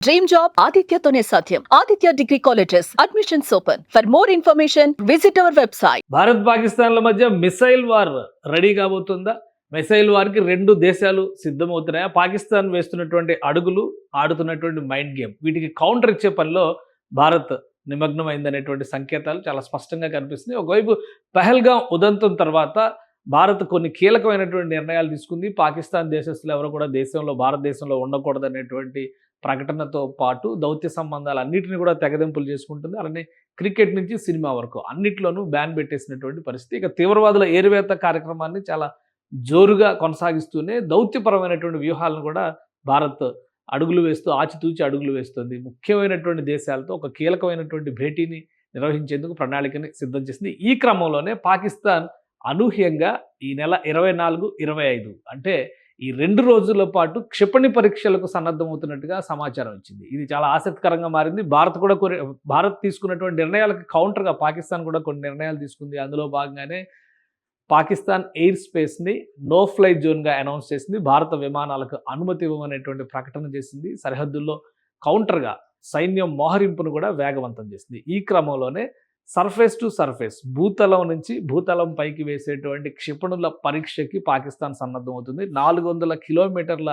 Dream job ఆదిత్యతోనే సాధ్యం Aditya degree colleges admissions open for more information visit our website Bharat పాకిస్తాన్ల మధ్య missile war ready కాబోతుందా? Missile వార్కి రెండు దేశాలు సిద్ధమవుతున్నాయా? పాకిస్తాన్ వేస్తున్నటువంటి అడుగులు ఆడుతున్నటువంటి మైండ్ గేమ్ వీటికి కౌంటర్ ఇచ్చే పనిలో భారత్ నిమగ్నమైందనేటువంటి సంకేతాలు చాలా స్పష్టంగా కనిపిస్తున్నాయి. ఒకవైపు పహల్గాం ఉదంతం తర్వాత భారత్ కొన్ని కీలకమైనటువంటి నిర్ణయాలు తీసుకుంది. పాకిస్తాన్ దేశస్తులు ఎవరు కూడా దేశంలో భారతదేశంలో ఉండకూడదనేటువంటి ప్రకటనతో పాటు దౌత్య సంబంధాలు అన్నిటిని కూడా తెగదెంపులు చేసుకుంటుంది. అలానే క్రికెట్ నుంచి సినిమా వరకు అన్నిట్లోనూ బ్యాన్ పెట్టేసినటువంటి పరిస్థితి. ఇక తీవ్రవాదుల ఏరువేత కార్యక్రమాన్ని చాలా జోరుగా కొనసాగిస్తూనే దౌత్యపరమైనటువంటి వ్యూహాలను కూడా భారత్ అడుగులు వేస్తూ ఆచితూచి అడుగులు వేస్తుంది. ముఖ్యమైనటువంటి దేశాలతో ఒక కీలకమైనటువంటి భేటీని నిర్వహించేందుకు ప్రణాళికని సిద్ధం చేసింది. ఈ క్రమంలోనే పాకిస్తాన్ అనూహ్యంగా ఈ నెల ఇరవై నాలుగు ఇరవై ఐదు అంటే ఈ రెండు రోజుల పాటు క్షిపణి పరీక్షలకు సన్నద్ధమవుతున్నట్టుగా సమాచారం ఇచ్చింది ఇది చాలా ఆసక్తికరంగా మారింది. భారత్ కూడా కొన్ని భారత్ తీసుకున్నటువంటి నిర్ణయాలకు కౌంటర్గా పాకిస్తాన్ కూడా కొన్ని నిర్ణయాలు తీసుకుంది. అందులో భాగంగానే పాకిస్తాన్ ఎయిర్ స్పేస్ని నో ఫ్లై జోన్గా అనౌన్స్ చేసింది. భారత విమానాలకు అనుమతి ఇవ్వమనేటువంటి ప్రకటన చేసింది. సరిహద్దుల్లో కౌంటర్గా సైన్యం మోహరింపును కూడా వేగవంతం చేసింది. ఈ క్రమంలోనే సర్ఫేస్ టు సర్ఫేస్ భూతలం నుంచి భూతలం పైకి వేసేటువంటి క్షిపణుల పరీక్షకి పాకిస్తాన్ సన్నద్ధమవుతుంది నాలుగు వందల కిలోమీటర్ల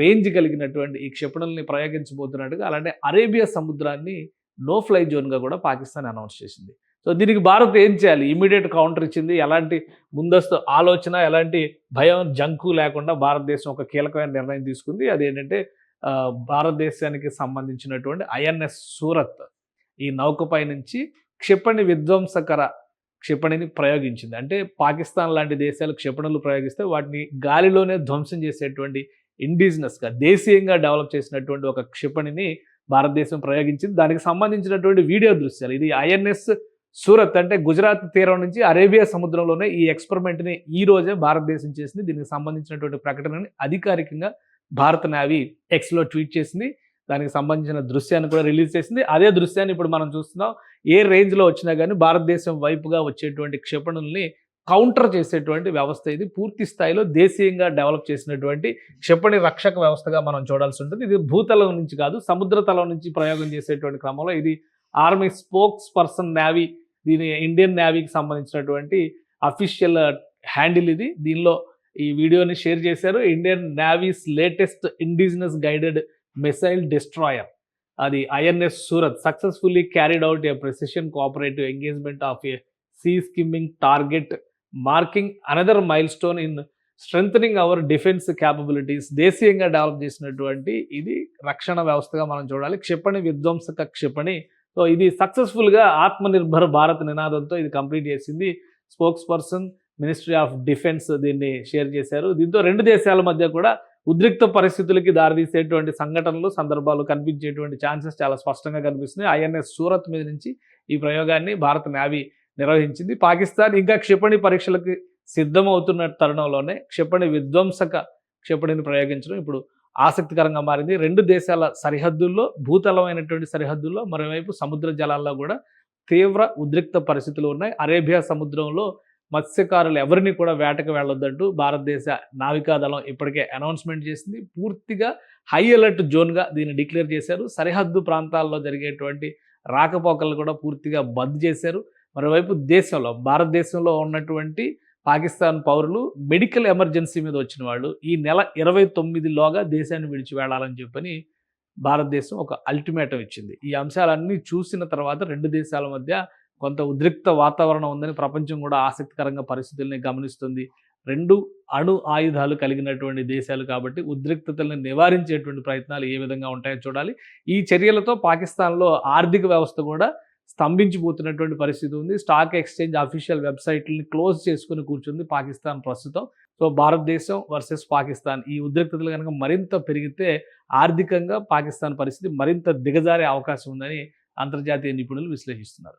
రేంజ్ కలిగినటువంటి ఈ క్షిపణుల్ని ప్రయోగించబోతున్నట్టుగా అలానే అరేబియా సముద్రాన్ని నో ఫ్లై జోన్గా కూడా పాకిస్తాన్ అనౌన్స్ చేసింది. సో దీనికి భారత్ ఏం చేయాలి? ఇమీడియట్ కౌంటర్ ఇచ్చింది. ఎలాంటి ముందస్తు ఆలోచన ఎలాంటి భయం జంకు లేకుండా భారతదేశం ఒక కీలకమైన నిర్ణయం తీసుకుంది. అదేంటంటే భారతదేశానికి సంబంధించినటువంటి ఐఎన్ఎస్ సూరత్ ఈ నౌకపై నుంచి క్షిపణి విధ్వంసకర క్షిపణిని ప్రయోగించింది. అంటే పాకిస్తాన్ లాంటి దేశాలు క్షిపణులు ప్రయోగిస్తే వాటిని గాలిలోనే ధ్వంసం చేసేటువంటి ఇండిజినస్గా దేశీయంగా డెవలప్ చేసినటువంటి ఒక క్షిపణిని భారతదేశం ప్రయోగించింది. దానికి సంబంధించినటువంటి వీడియో దృశ్యాలు ఇది ఐఎన్ఎస్ సూరత్ అంటే గుజరాత్ తీరం నుంచి అరేబియా సముద్రంలోనే ఈ ఎక్స్పెరిమెంట్ని ఈ రోజే భారతదేశం చేసింది. దీనికి సంబంధించినటువంటి ప్రకటనని అధికారికంగా భారత నావీ ఎక్స్లో ట్వీట్ చేసింది. దానికి సంబంధించిన దృశ్యాన్ని కూడా రిలీజ్ చేసింది. అదే దృశ్యాన్ని ఇప్పుడు మనం చూస్తున్నాం. ఏ రేంజ్లో వచ్చినా కానీ భారతదేశం వైపుగా వచ్చేటువంటి క్షిపణుల్ని కౌంటర్ చేసేటువంటి వ్యవస్థ ఇది. పూర్తి స్థాయిలో దేశీయంగా డెవలప్ చేసినటువంటి క్షిపణి రక్షక వ్యవస్థగా మనం చూడాల్సి ఉంటుంది. ఇది భూతలం నుంచి కాదు సముద్ర తలం నుంచి ప్రయోగం చేసేటువంటి క్రమంలో ఇది ఆర్మీ స్పోక్స్ పర్సన్ నేవీ దీని ఇండియన్ నేవీకి సంబంధించినటువంటి అఫీషియల్ హ్యాండిల్ ఇది. దీనిలో ఈ వీడియోని షేర్ చేశారు. Indian navy's latest indigenous guided missile destroyer. అది INS Surat successfully carried out a precision cooperative engagement of a sea skimming target marking another milestone in strength our defence capabilities. దేశీయంగా develop చేసినటువంటి ఇది రక్షణ వ్యవస్థగా మనం చూడాలి. క్షిపణి విధ్వంసక క్షిపణి. సో ఇది సక్సెస్ఫుల్గా ఆత్మనిర్భర్ భారత్ నినాదంతో ఇది కంప్లీట్ చేసింది. Spokesperson ministry of defence దీన్ని షేర్ చేశారు. దీంతో రెండు దేశాల మధ్య కూడా ఉద్రిక్త పరిస్థితులకి దారితీసేటువంటి సంఘటనలు సందర్భాలు కనిపించేటువంటి ఛాన్సెస్ చాలా స్పష్టంగా కనిపిస్తున్నాయి. ఐఎన్ఎస్ సూరత్ మీద నుంచి ఈ ప్రయోగాన్ని భారత నేవీ నిర్వహించింది. పాకిస్తాన్ ఇంకా క్షిపణి పరీక్షలకు సిద్ధమవుతున్న తరుణంలోనే క్షిపణి విధ్వంసక క్షిపణిని ప్రయోగించడం ఇప్పుడు ఆసక్తికరంగా మారింది. రెండు దేశాల సరిహద్దుల్లో భూతలమైనటువంటి సరిహద్దుల్లో మరోవైపు సముద్ర జలాల్లో కూడా తీవ్ర ఉద్రిక్త పరిస్థితులు ఉన్నాయి. అరేబియా సముద్రంలో మత్స్యకారులు ఎవరిని కూడా వేటకు వెళ్ళొద్దంటూ భారతదేశ నావికాదళం ఇప్పటికే అనౌన్స్మెంట్ చేసింది. పూర్తిగా హై అలర్ట్ జోన్గా దీన్ని డిక్లేర్ చేశారు. సరిహద్దు ప్రాంతాల్లో జరిగేటువంటి రాకపోకలు కూడా పూర్తిగా బంద్ చేశారు. మరోవైపు దేశంలో భారతదేశంలో ఉన్నటువంటి పాకిస్తాన్ పౌరులు మెడికల్ ఎమర్జెన్సీ మీద వచ్చిన వాళ్ళు ఈ నెల ఇరవై తొమ్మిదిలోగా దేశాన్ని విడిచి వెళ్ళాలని చెప్పని భారతదేశం ఒక అల్టిమేటం ఇచ్చింది. ఈ అంశాలన్నీ చూసిన తర్వాత రెండు దేశాల మధ్య కొంత ఉద్రిక్త వాతావరణం ఉందని ప్రపంచం కూడా ఆసక్తికరంగా పరిస్థితుల్ని గమనిస్తుంది. రెండు అణు ఆయుధాలు కలిగినటువంటి దేశాలు కాబట్టి ఉద్రిక్తతల్ని నివారించేటువంటి ప్రయత్నాలు ఏ విధంగా ఉంటాయో చూడాలి. ఈ చర్యలతో పాకిస్తాన్లో ఆర్థిక వ్యవస్థ కూడా స్తంభించిపోతున్నటువంటి పరిస్థితి ఉంది. స్టాక్ ఎక్స్చేంజ్ అఫీషియల్ వెబ్సైట్లని క్లోజ్ చేసుకుని కూర్చుంది పాకిస్తాన్ ప్రస్తుతం. సో భారతదేశం వర్సెస్ పాకిస్తాన్. ఈ ఉద్రిక్తతలు కనుక మరింత పెరిగితే ఆర్థికంగా పాకిస్తాన్ పరిస్థితి మరింత దిగజారే అవకాశం ఉందని అంతర్జాతీయ నిపుణులు విశ్లేషిస్తున్నారు.